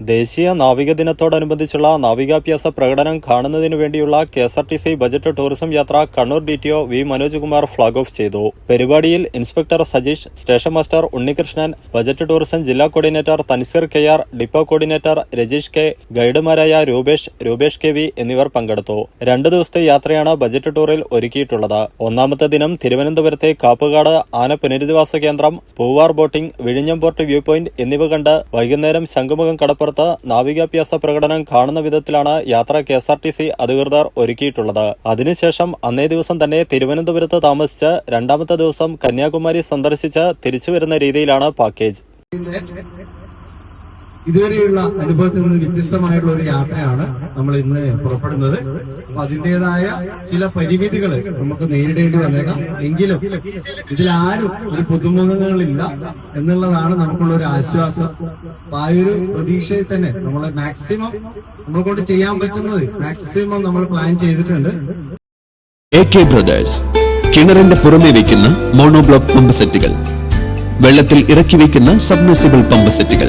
ദേശീയ നാവിക ദിനത്തോടനുബന്ധിച്ചുള്ള നാവികാഭ്യാസ പ്രകടനം കാണുന്നതിനു വേണ്ടിയുള്ള K S R T C budget tourism യാത്ര Kannur D T O V Manoj Kumar flag off ചെയ്തു. പരിപാടിയിൽ inspector Sajeesh station master Unnikrishnan budget tourism ജില്ലാ coordinator Thanseer K R depot coordinator Rajeesh K ഗൈഡുമാരായ Rupesh Rupesh K V എന്നിവർ പങ്കെടുത്തു. രണ്ടു ദിവസത്തെ യാത്രയാണ് ബജറ്റ് ടൂറിൽ ഒരുക്കിയിട്ടുള്ളത്. ഒന്നാമത്തെ ദിനം തിരുവനന്തപുരത്തെ കാപ്പുകാട് ആന പുനരധിവാസ കേന്ദ്രം പൂവാർ ബോട്ടിംഗ് വിഴിഞ്ഞം പോർട്ട് വ്യൂ പോയിന്റ് എന്നിവ കണ്ട് വൈകുന്നേരം ശംഖുമുഖം കടപ്പുറത്ത് നാവികാഭ്യാസ പ്രകടനം കാണുന്ന വിധത്തിലാണ് യാത്ര K S R T C അധികൃതർ ഒരുക്കിയിട്ടുള്ളത്. അതിനുശേഷം അന്നേ ദിവസം തന്നെ തിരുവനന്തപുരത്ത് താമസിച്ച് രണ്ടാമത്തെ ദിവസം കന്യാകുമാരി സന്ദർശിച്ച് തിരിച്ചുവരുന്ന രീതിയിലാണ് പാക്കേജ്. ഇതുവരെയുള്ള അനുഭവത്തിൽ നിന്ന് വ്യത്യസ്തമായിട്ടുള്ള ഒരു യാത്രയാണ് നമ്മൾ ഇന്ന് പുറപ്പെടുന്നത്. അപ്പൊ അതിന്റെതായ ചില പരിമിതികൾ നമുക്ക് നേരിടേണ്ടി വന്നേക്കാം. എങ്കിലും ഇതിലാരും ഒരു പുതുമുഖങ്ങളില്ല എന്നുള്ളതാണ് നമുക്കുള്ള ഒരു ആശ്വാസം. അപ്പൊ ആ ഒരു പ്രതീക്ഷയിൽ തന്നെ നമ്മൾ മാക്സിമം നമ്മളെ കൊണ്ട് ചെയ്യാൻ പറ്റുന്നത് മാക്സിമം നമ്മൾ പ്ലാൻ ചെയ്തിട്ടുണ്ട്. കിണറിന്റെ പുറമെ വയ്ക്കുന്ന മോണോബ്ലോക്ക് പമ്പ് സെറ്റുകൾ വെള്ളത്തിൽ ഇറക്കി വയ്ക്കുന്ന സബ്മിസിബിൾ പമ്പ് സെറ്റുകൾ.